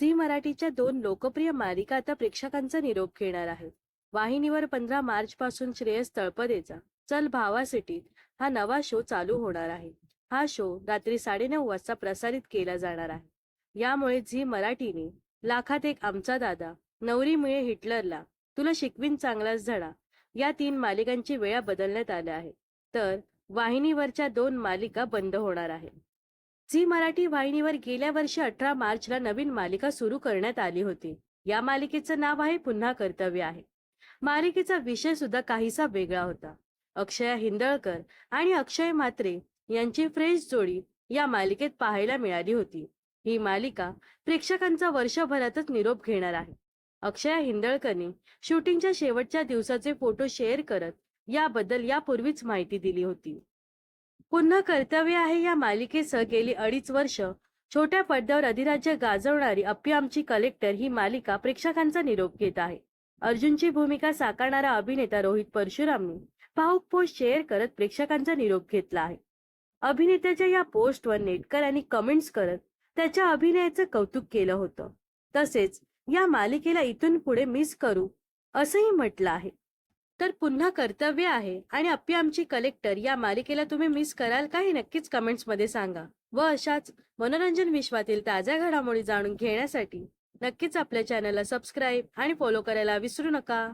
Zee मराठीच्या दोन लोकप्रिय मालिका आता प्रेक्षकांचा निरोप घेणार आहेत. वाहिनीवर पंधरा मार्च पासून श्रेयस तळपदेचा चल भावा सिटीत हा नवा शो चालू होणार आहे. हा शो रात्री साडेनऊ वाजता प्रसारित केला जाणार आहे. यामुळे झी मराठीने लाखात एक आमचा दादा नवरी मिळे हिटलरला तुला शिकवीन चांगलाच धडा या तीन मालिकांची वेळा बदलण्यात आल्या आहेत. तर वाहिनीवरच्या दोन मालिका बंद होणार आहेत. झी मराठी वाहिनीवर गेल्या वर्षी अठरा मार्चला नवीन मालिका सुरू करण्यात आली होती. या मालिकेचं नाव आहे पुन्हा कर्तव्य आहे. मालिकेचा विषय सुद्धा काहीसा वेगळा होता. अक्षया हिंदळकर आणि अक्षय म्हात्रे यांची फ्रेश जोडी या मालिकेत पाहायला मिळाली होती. ही मालिका प्रेक्षकांचा वर्षभरातच निरोप घेणार आहे. अक्षया हिंदळकरने शूटिंगच्या शेवटच्या दिवसाचे फोटो शेअर करत याबद्दल यापूर्वीच माहिती दिली होती. पुन्हा कर्तव्य आहे या मालिकेसह गेली अडीच वर्ष. छोट्या पडद्यावर अधिराज्य गाजवणारी अप्पी आमची कलेक्टर ही मालिका प्रेक्षकांचा निरोप घेत आहे. अर्जुनची भूमिका साकारणारा अभिनेता रोहित परशुरामने भाऊक पोस्ट शेअर करत प्रेक्षकांचा निरोप घेतला आहे. अभिनेत्याच्या या पोस्टवर नेटकऱ्यांनी कमेंट्स करत त्याच्या अभिनयाचं कौतुक केलं होतं. तसेच या मालिकेला इथून पुढे मिस करू असंही म्हटलं आहे. तर पुन्हा कर्तव्य आहे. आणि अप्पी आमची कलेक्टर या मालिकेला तुम्ही मिस कराल का हे नक्कीच कमेंट्समध्ये सांगा. व अशाच मनोरंजन विश्वातील ताज्या घडामोडी जाणून घेण्यासाठी नक्कीच आपल्या चॅनलला सबस्क्राईब आणि फॉलो करायला विसरू नका.